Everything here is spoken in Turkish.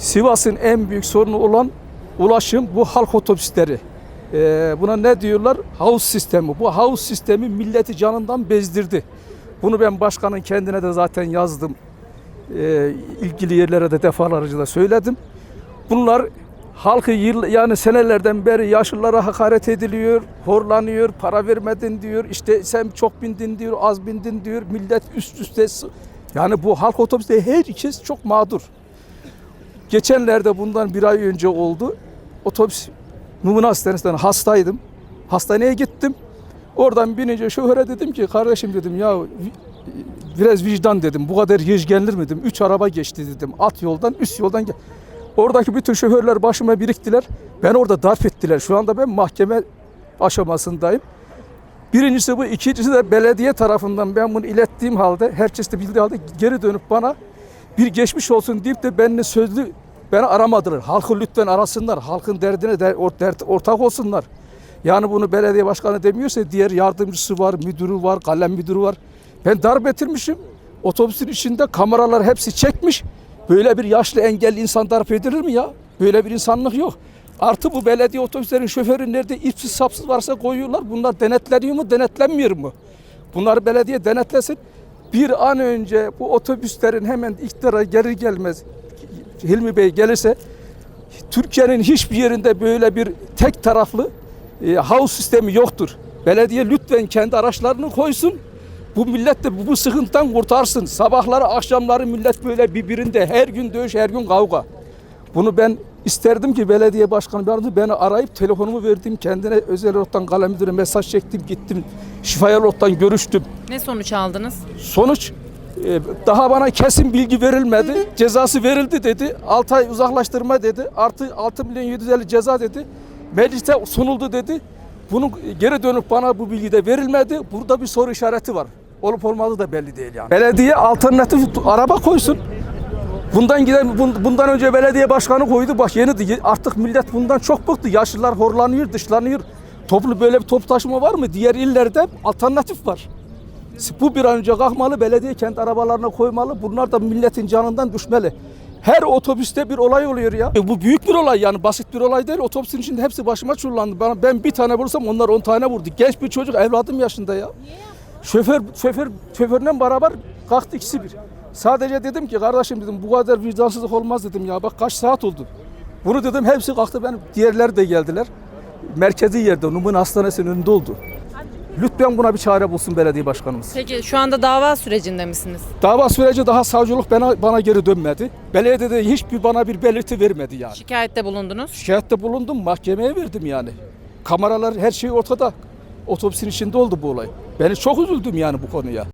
Sivas'ın en büyük sorunu olan ulaşım bu halk otobüsleri. Ee, buna ne diyorlar? Havuz sistemi. Bu havuz sistemi milleti canından bezdirdi. Bunu ben başkanın kendine de zaten yazdım. Ee, ilgili yerlere de defalarca da söyledim. Bunlar halkı yıl, yani senelerden beri yaşlılara hakaret ediliyor, horlanıyor, para vermedin diyor. İşte sen çok bindin diyor, az bindin diyor. Millet üst üste yani bu halk otobüste herkes çok mağdur. Geçenlerde bundan bir ay önce oldu. Otobüs Numune Hastanesi'nden hastaydım. Hastaneye gittim. Oradan binince şoföre dedim ki kardeşim dedim ya biraz vicdan dedim. Bu kadar yıj gelir mi dedim. Üç araba geçti dedim. At yoldan üst yoldan gel. Oradaki bütün şoförler başıma biriktiler. Ben orada darp ettiler. Şu anda ben mahkeme aşamasındayım. Birincisi bu, ikincisi de belediye tarafından ben bunu ilettiğim halde, herkes de bildiği halde geri dönüp bana bir geçmiş olsun deyip de benimle sözlü beni aramadılar. Halkı lütfen arasınlar. Halkın derdine de or- dert, ortak olsunlar. Yani bunu belediye başkanı demiyorsa diğer yardımcısı var, müdürü var, kalem müdürü var. Ben darp ettirmişim. Otobüsün içinde kameralar hepsi çekmiş. Böyle bir yaşlı engelli insan darp edilir mi ya? Böyle bir insanlık yok. Artı bu belediye otobüslerin şoförü nerede ipsiz sapsız varsa koyuyorlar. Bunlar denetleniyor mu, denetlenmiyor mu? Bunları belediye denetlesin. Bir an önce bu otobüslerin hemen iktidara gelir gelmez Hilmi Bey gelirse Türkiye'nin hiçbir yerinde böyle bir tek taraflı e, havuz sistemi yoktur. Belediye lütfen kendi araçlarını koysun. Bu millet de bu, bu sıkıntıdan kurtarsın. Sabahları akşamları millet böyle birbirinde her gün dövüş her gün kavga. Bunu ben isterdim ki belediye başkanı arada beni arayıp telefonumu verdim. Kendine özel ottan kalem müdürü mesaj çektim gittim. Şifayel ottan görüştüm. Ne sonuç aldınız? Sonuç e, daha bana kesin bilgi verilmedi. Cezası verildi dedi. 6 ay uzaklaştırma dedi. Artı 6 milyon 750 ceza dedi. Mecliste sunuldu dedi. Bunun geri dönüp bana bu bilgi de verilmedi. Burada bir soru işareti var. Olup olmadığı da belli değil yani. Belediye alternatif araba koysun. Bundan giden bun- bundan önce belediye başkanı koydu. Bak yeni artık millet bundan çok bıktı. Yaşlılar horlanıyor, dışlanıyor. Toplu böyle bir top taşıma var mı? Diğer illerde alternatif var. Bu bir an önce kalkmalı, belediye kendi arabalarına koymalı. Bunlar da milletin canından düşmeli. Her otobüste bir olay oluyor ya. E, Bu büyük bir olay yani basit bir olay değil. Otobüsün içinde hepsi başıma çullandı. Ben, ben bir tane vursam onlar on tane vurdu. Genç bir çocuk evladım yaşında ya. Şoför, şoför, şoförle beraber kalktı ikisi bir. Sadece dedim ki kardeşim dedim bu kadar vicdansızlık olmaz dedim ya. Bak kaç saat oldu. Bunu dedim hepsi kalktı benim diğerleri de geldiler. Merkezi yerde Numune Hastanesi'nin önünde oldu. Lütfen buna bir çare bulsun belediye başkanımız. Peki şu anda dava sürecinde misiniz? Dava süreci daha savcılık bana, bana geri dönmedi. Belediye de hiçbir bana bir belirti vermedi yani. Şikayette bulundunuz. Şikayette bulundum, mahkemeye verdim yani. Kameralar her şey ortada. Otobüsün içinde oldu bu olay. Ben çok üzüldüm yani bu konuya.